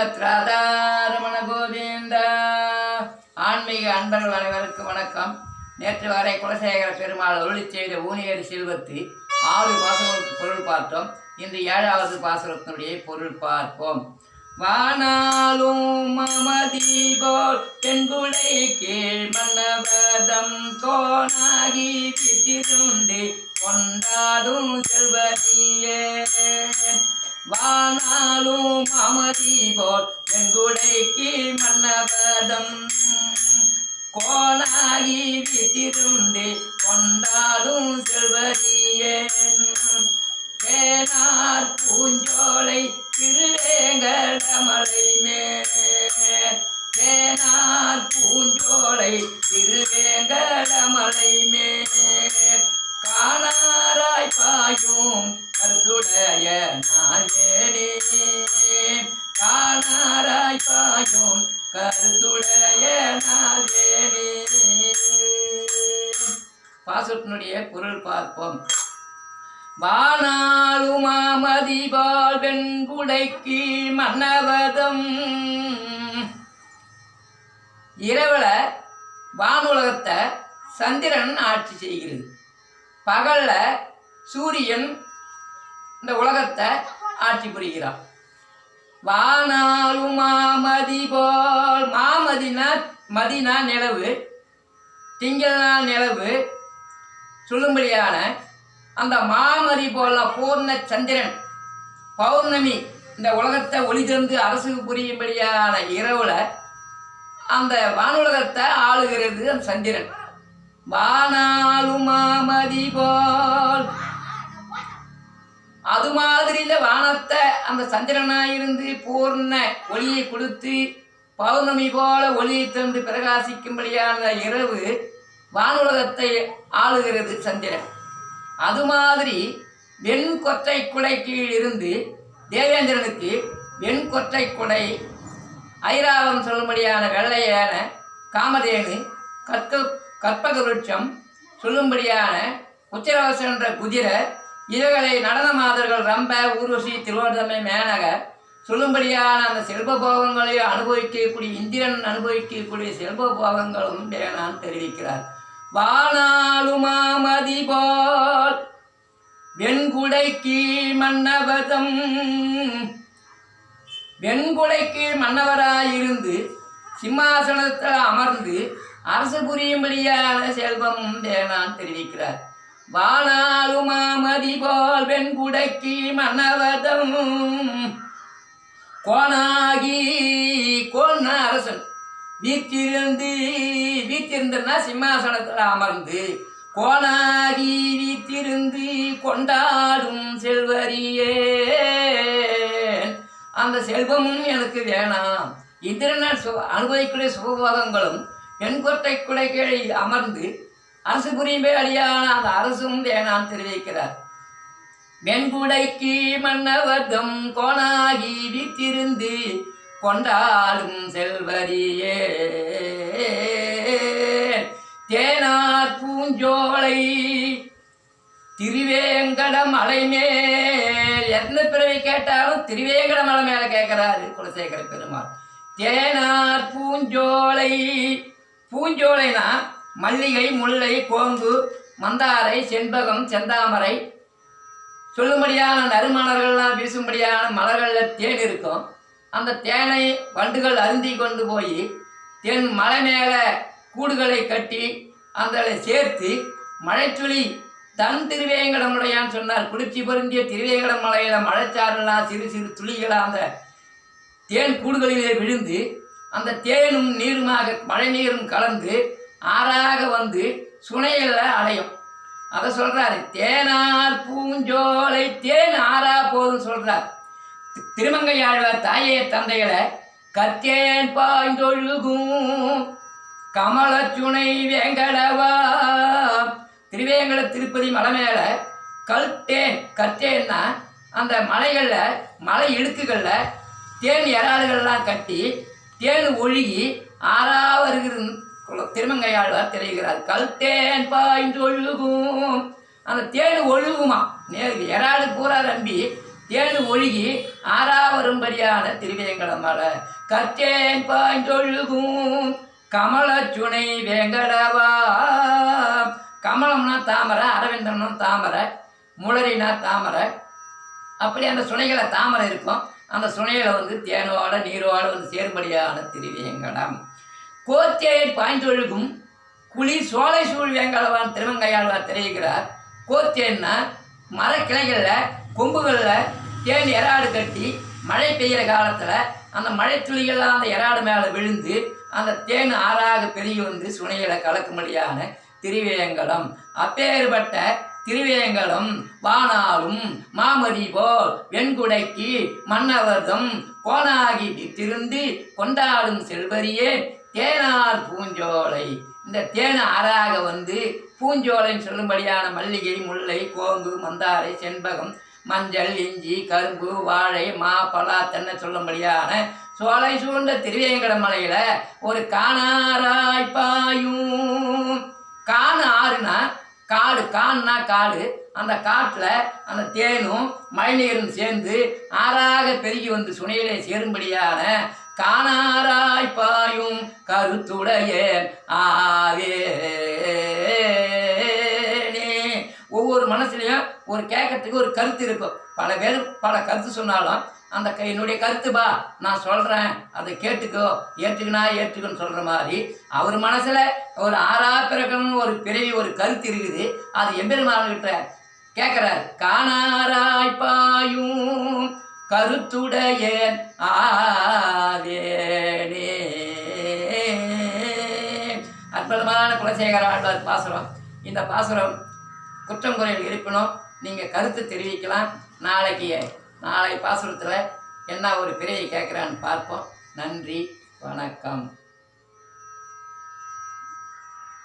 ஸ்ரீமத் ராதாரமண கோவிந்தா ஆன்மீக அன்பர்கள் அனைவருக்கும் வணக்கம். நேற்று வரை குலசேகர பெருமாள் அருளி செய்த ஊனியர் செல்வத்து ஆறு பாசங்களுக்கு பொருள் பார்த்தோம். இன்று ஏழாவது பாசுரத்தினுடைய பொருள் பார்ப்போம். வானாலும் மமதீபோல் தென்குலை கீழ் மன்னபதம் கோணாகி வித்திருந்து கொண்டாடும் செல்வதியே. வானாலும் அமதி போல் செங்குடைக்கு மன்னபதம் கோலாகி வித்திருந்து கொண்டாடும் செல்வதியேன். வேணார் பூஞ்சோலை திருவேங்கடமலை மேல் காணாராய் கருத்துடைய நாயனே. காணாராய் பாயும் கருத்துடைய நாயனே. பாசுரத்தினுடைய பொருள் பார்ப்போம். வானாளுமாமதிபால் வெண்குடைக்கு மன்னவதம். இரவுல வானுலகத்தை சந்திரன் ஆட்சி செய்கிறது. பகல்ல சூரியன் இந்த உலகத்தை ஆட்சி புரிகிறான் வானாலும் மாமதி போல் மாமதினா மதினா நிலவு திங்கள் நாள் நிலவு சொல்லும்படியான அந்த மாமதி போல பூர்ண சந்திரன் பௌர்ணமி இந்த உலகத்தை ஒளி தந்து அரசுக்கு புரியும்படியான இரவுல அந்த வானுலகத்தை ஆளுகிறது அந்த சந்திரன். வானாலும் மாமதி போல் அது மாதிரில வானத்தை அந்த சந்திரனாயிருந்து பூர்ண ஒளியை கொடுத்து பௌர்ணமி போல ஒளியை தந்து பிரகாசிக்கும்படியான இரவு வானுலகத்தை ஆளுகிறது சந்திரன். அது மாதிரி வெண் கொற்றை குடை கீழ் இருந்து தேவேந்திரனுக்கு வெண் கொற்றை குடை ஐராவம் சொல்லும்படியான வெள்ளையான காமதேனு கற்க கற்பக விருட்சம் சொல்லும்படியான உச்சரவசம் என்ற குதிரை இவர்களை நடன மாதர்கள் ரம்ப ஊர்வசி திருவோதமை மேனக சொல்லும்படியான அந்த செல்வ போகங்களை அனுபவிக்கக்கூடிய இந்திரன் அனுபவிக்கக்கூடிய செல்வ போகங்களும் வேணான் தெரிவிக்கிறார். வானாலுமாமதி போல் வெண்குடைக்கு மன்னவதம். வெண்குடைக்கு மன்னவராயிருந்து சிம்மாசனத்தில் அமர்ந்து அரசு புரியும்படியான செல்வம் வேணான் தெரிவிக்கிறார். வானாலுமாமதி போல் வெண்குடைக்கு மன்னவதம். கோணாகி கோண அரசன் வீற்றிருந்து வீற்றிருந்தன்னா சிம்மாசனத்தில் அமர்ந்து கோணாகி வீற்றிருந்து கொண்டாடும் செல்வரியே அந்த செல்வமும் எனக்கு வேணாம். இந்திரனால் சு அனுபவிக்கூடிய சுகபோகங்களும் பெண்கொட்டை குடைகளை அமர்ந்து அரசு புரியும்பே அடியான அந்த அரசும் வேணாம் தெரிவிக்கிறார். வெண்குடைக்கு மன்னவர்தம் கோணாகி வீத்திருந்து கொண்டாடும் செல்வரியே. தேனார் பூஞ்சோலை திருவேங்கட மலை மேல் எந்த பிறவி கேட்டாலும் திருவேங்கட மலை மேல கேட்கிறாரு குலசேகர பெருமாள். தேனார் பூஞ்சோலை பூஞ்சோலைனா மல்லிகை முல்லை கோங்கு மந்தாரை செண்பகம் செந்தாமரை. சொல்லும்படியான நறுமலர்கள்லாம் வீசும்படியான மலர்களில் தேன் இருக்கும். அந்த தேனை வண்டுகள் அருந்தி கொண்டு போய் தேன் மலை மேலே கூடுகளை கட்டி அந்த சேர்த்து மழைத்துளி தன் திருவேங்கடமுடையான்னு சொன்னார். குளிர்ச்சி பொருந்திய திருவேங்கடம் மலையில் மழைச்சாரெல்லாம் சிறு சிறு துளிகளாக அந்த தேன் கூடுகளிலே விழுந்து அந்த தேனும் நீருமாக மழை நீரும் கலந்து ஆறாக வந்து சுனையில் அடையும். அதை சொல்கிறாரு தேனார் பூஞ்சோலை தேன் ஆறா போதும் சொல்கிறார் திருமங்கையாழ்வார் தாயே தந்தைகளை கத்தேன் பாய்ந்தொழுகும். கமலச்சுனை வேங்கடவா. திருவேங்கட திருப்பதி மலை மேலே கல்தேன் கத்தேன்னா அந்த மலைகளில் மலை இடுக்குகளில் தேன் இறாடுகள்லாம் கட்டி தேன் ஒழுகி ஆறாக வருகிறது. திருமங்கையாழ்வார் தெரிகிறார் கல் தேன் பாய்ந்து ஒழுகும். அந்த தேன் ஒழுகுமா? நேருக்கு இறாடு பூரா நம்பி தேனு ஒழுகி ஆறா வரும்படியான திருவேங்கடம் மலை கற்றேன் பாய்ந்தொழுகும் சுனை வேங்கடவா. கமலம்னா தாமரை அரவிந்தம்னா தாமரை முளரினா தாமரை. அப்படி அந்த சுனைகளை தாமரை இருக்கும். அந்த சுனையில் வந்து தேனோட நீரோட வந்து சேரும்படியான திருவேங்கடம். கோத்தேன் பாய்ந்தொழுகும் குழி சோலை சூழ் வேங்கடவான் திருவங்கையாழ்வார் தெரிவிக்கிறார். கோத்தேன்னா மரக்கிளைகளில் கொம்புகளில் தேன் எறாடு கட்டி மழை பெய்கிற காலத்தில் அந்த மழை துளிகள்லாம் அந்த எறாடு மேலே விழுந்து அந்த தேன் ஆறாக பெருகி வந்து சுனைகளை கலக்கும்படியான திருவேங்கடம் அப்பேற்பட்ட திருவேங்கடம் வானாலும் மாமதி போல் வெண்குடைக்கு மன்னவர்தம் கோணாகி திருந்து கொண்டாடும் செல்வரியே தேனார் பூஞ்சோலை. இந்த தேன் ஆறாக வந்து பூஞ்சோலைன்னு சொல்லும்படியான மல்லிகை முல்லை கோங்கு மந்தாரை செண்பகம் மஞ்சள் இஞ்சி கரும்பு வாழை மா பலா தென்னை சொல்லும்படியான சோலை சூழ்ந்த திருவேங்கட மலையில ஒரு காணாராய் பாயும். காணு ஆறுனா காடு கான்னா காடு. அந்த காட்டில் அந்த தேனும் மழைநீரும் சேர்ந்து ஆறாக பெருகி வந்து சுனையிலே சேரும்படியான காணாராய் பாயும் கருத்துடைய. ஆவேனே ஒவ்வொரு மனசுலையும் ஒரு கேட்கறதுக்கு ஒரு கருத்து இருக்கும். பல பேர் பல கருத்து சொன்னாலும் அந்த என்னுடைய கருத்து பா நான் சொல்கிறேன் அதை கேட்டுக்கோ. ஏற்றுக்கினா ஏற்றுக்கோன்னு சொல்கிற மாதிரி. அவர் மனசில் ஒரு ஆறா பிறக்கணும்னு ஒரு பிறவி ஒரு கருத்து இருக்குது. அது எம்பெருமான்கிட்ட கேட்குறார் காணாராய்ப்பாயும் கருத்துடைய ஆவேனே அற்புதமான குலசேகர ஆழ்வார் பாசுரம். இந்த பாசுரம் குற்றம் குறைகள் இருப்பினும் நீங்கள் கருத்து தெரிவிக்கலாம். நாளைக்கு நாளை பாசுரத்தில் என்ன ஒரு பிறையை கேட்குறான்னு பார்ப்போம். நன்றி வணக்கம்.